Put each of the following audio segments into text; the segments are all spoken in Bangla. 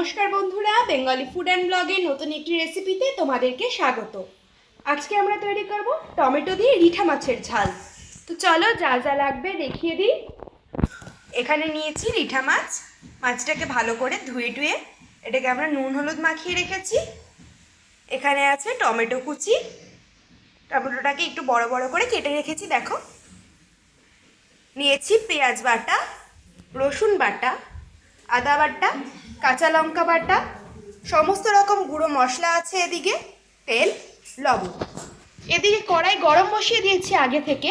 নমস্কার বন্ধুরা, বেঙ্গলি ফুড অ্যান্ড ব্লগের নতুন একটি রেসিপিতে তোমাদেরকে স্বাগত। আজকে আমরা তৈরি করব টমেটো দিয়ে রিঠা মাছের ঝাল। তো চলো যা যা লাগবে দেখিয়ে দিই। এখানে নিয়েছি রিঠা মাছ। মাছটাকে ভালো করে ধুয়ে টুয়ে এটাকে আমরা নুন হলুদ মাখিয়ে রেখেছি। এখানে আছে টমেটো কুচি। টমেটোটাকে একটু বড় বড় করে কেটে রেখেছি, দেখো। নিয়েছি পেঁয়াজ বাটা, রসুন বাটা, আদা বাটা কাঁচা লঙ্কা বাটা, সমস্ত রকম গুঁড়ো মশলা আছে এদিকে, তেল, লবণ। এদিকে কড়াই গরম বসিয়ে দিয়েছি আগে থেকে।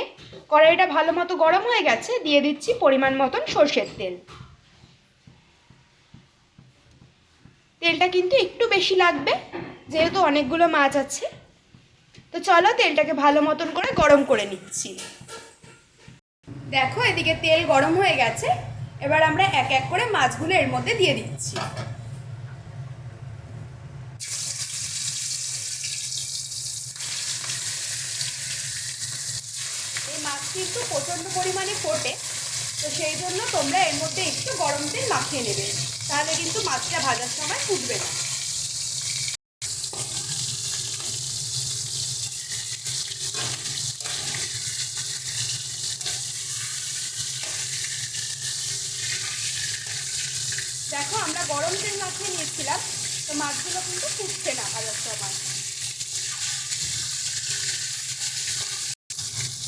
কড়াইটা ভালো মতো গরম হয়ে গেছে, দিয়ে দিচ্ছি পরিমাণ মতন সর্ষের তেল। তেলটা কিন্তু একটু বেশি লাগবে, যেহেতু অনেকগুলো মাছ আছে। তো চলো তেলটাকে ভালো মতন করে গরম করে নিচ্ছি। দেখো এদিকে তেল গরম হয়ে গেছে এবার আমরা এক এক করে মাছগুলো এর মধ্যে দিয়ে দিচ্ছি। এই মাছ কিন্তু প্রচণ্ড পরিমাণে ফোটে, তো সেই জন্য তোমরা এর মধ্যে একটু গরম তেল মাখিয়ে নেবে। তাহলে কিন্তু মাছটা ভাজার সময় ফুটবে না। দেখো, আমরা গরম তেল মাখিয়ে নিয়েছিলাম, তো মাছগুলো কিন্তু ফুটছে না ভালো সময়।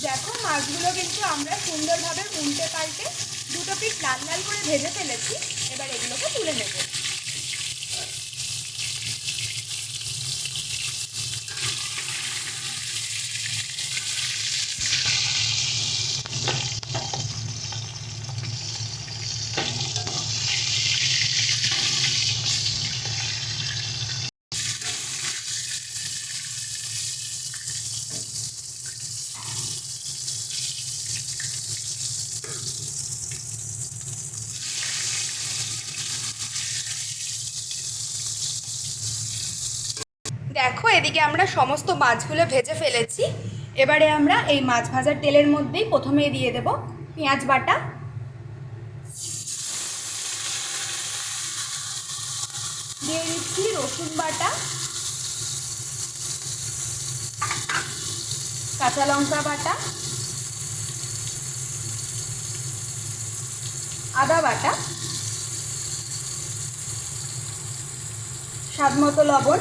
দেখো, মাছগুলো কিন্তু আমরা সুন্দরভাবে উল্টে পাল্টে দুটো পিস লাল লাল করে ভেজে ফেলেছি, এবার এগুলোকে তুলে নেব। দেখো, এদিকে আমরা সমস্ত মাছগুলো ভেজে ফেলেছি। এবারে আমরা এই মাছ ভাজার তেলের মধ্যেই প্রথমে দিয়ে দেব পেঁয়াজ বাটা। দিয়ে দিচ্ছি রসুন বাটা। কাঁচা লঙ্কা বাটা। আদা বাটা। স্বাদ মতো লবণ।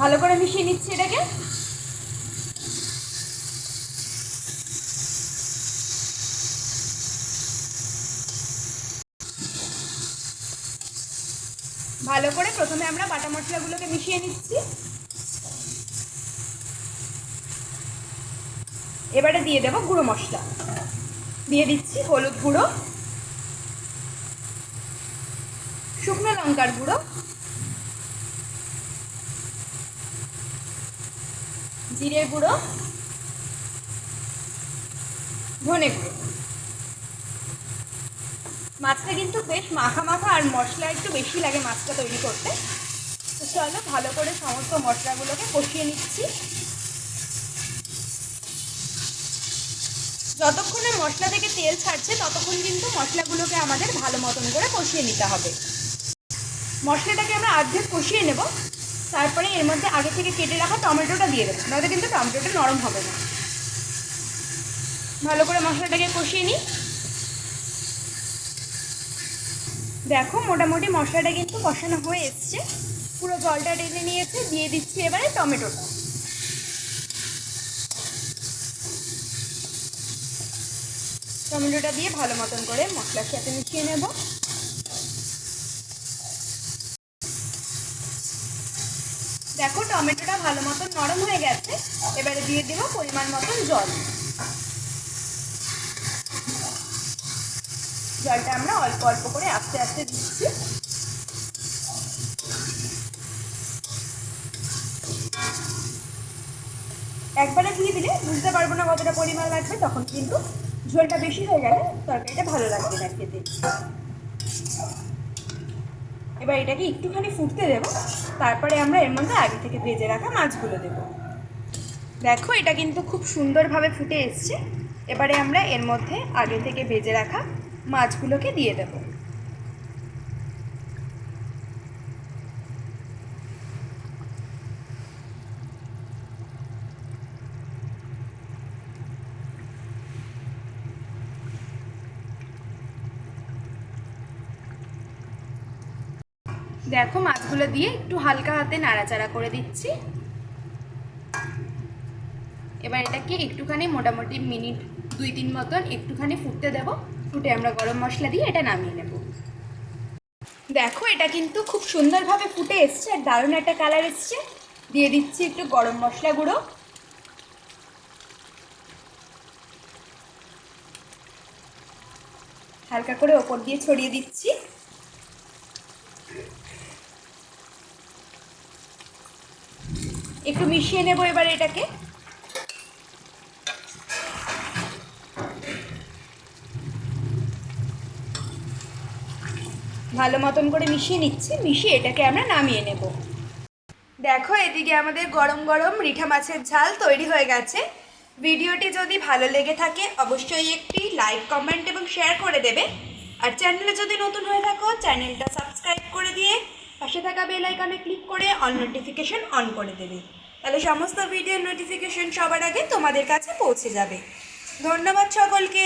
ভালো করে মিশিয়ে নিচ্ছি এটাকে। ভালো করে প্রথমে আমরা বাটা মশলাগুলোকে মিশিয়ে নিচ্ছি। এবারে দিয়ে দেবো গুঁড়ো মশলা। দিয়ে দিচ্ছি হলুদ গুঁড়ো, শুকনো লঙ্কার গুঁড়ো জিরে গুঁড়ো, ধনে গুঁড়ো। মাছটা কিন্তু বেশ মাখা মাখা আর মশলা একটু বেশি লাগে মাছটা তৈরি করতে। তো চলো ভালো করে সমস্ত মশলাগুলোকে কষিয়ে নিচ্ছি। যতক্ষণে মশলা থেকে তেল ছাড়ছে, ততক্ষণ কিন্তু মশলাগুলোকে আমাদের ভালো মতন করে কষিয়ে নিতে হবে। মশলাটাকে আমরা অর্ধেক কষিয়ে নেব। তারপরে এর মধ্যে আগে থেকে কেটে রাখা টমেটোটা দিয়ে দেবো। নয়তো কিন্তু টমেটোটা নরম হবে না। ভালো করে মশলাটাকে কষিয়ে নিই। দেখো, মোটামুটি মশলাটা কিন্তু কষানো হয়ে এসছে। পুরো জলটা টেনে নিয়েছে, দিয়ে দিচ্ছি এবারে টমেটোটা। টমেটোটা দিয়ে ভালো মতন করে মশলার সাথে মিশিয়ে নেব। দেখো, টমেটোটা ভালো মতন নরম হয়ে গেছে। এবারে দিয়ে দেবো পরিমাণ মতন জল। জলটা আমরা অল্প অল্প করে আস্তে আস্তে দিচ্ছি। একবারে দিয়ে দিলে বুঝতে পারব না কতটা পরিমাণ লাগবে, তখন কিন্তু ঝোলটা বেশি হয়ে গেলে তরকারিটা ভালো লাগবে না খেতে। এবার এটাকে একটুখানি ফুটতে দেবো। তারপরে আমরা এর মধ্যে আগে থেকে ভেজে রাখা মাছগুলো দেব। দেখো, এটা কিন্তু খুব সুন্দরভাবে ফুটে এসছে। এবারে আমরা এর মধ্যে আগে থেকে ভেজে রাখা মাছগুলোকে দিয়ে দেবো। দেখো মাছগুলো দিয়ে একটু হালকা হাতে নাড়াচাড়া করে দিচ্ছি। এবার এটাকে একটুখানি মোটামুটি মিনিট দুই তিন মতন একটুখানি ফুটতে দেব। ফুটে আমরা গরম মশলা দিয়ে এটা নামিয়ে নেব। দেখো এটা কিন্তু খুব সুন্দরভাবে ফুটে এসছে, আর দারুণ একটা কালার এসছে। দিয়ে দিচ্ছি একটু গরম মশলা গুঁড়ো। হালকা করে ওপর দিয়ে ছড়িয়ে দিচ্ছি। একটু মিশিয়ে নেব এবার এটাকে। ভালো মতন করে মিশিয়ে নিচ্ছি, মিশিয়ে এটাকে আমরা নামিয়ে নেব। দেখো, এদিকে আমাদের গরম গরম রিঠা মাছের ঝাল তৈরি হয়ে গেছে। ভিডিওটি যদি ভালো লেগে থাকে, অবশ্যই একটি লাইক, কমেন্ট এবং শেয়ার করে দেবে। আর চ্যানেলে যদি নতুন হয়ে থাকো, চ্যানেলটা সাবস্ক্রাইব করে দিয়ে পাশে থাকা বেল আইকনে ক্লিক করে অল নোটিফিকেশন অন করে দেবে। তাহলে সমস্ত ভিডিওর নোটিফিকেশন সবার আগে তোমাদের কাছে পৌঁছে যাবে। ধন্যবাদ সকলকে।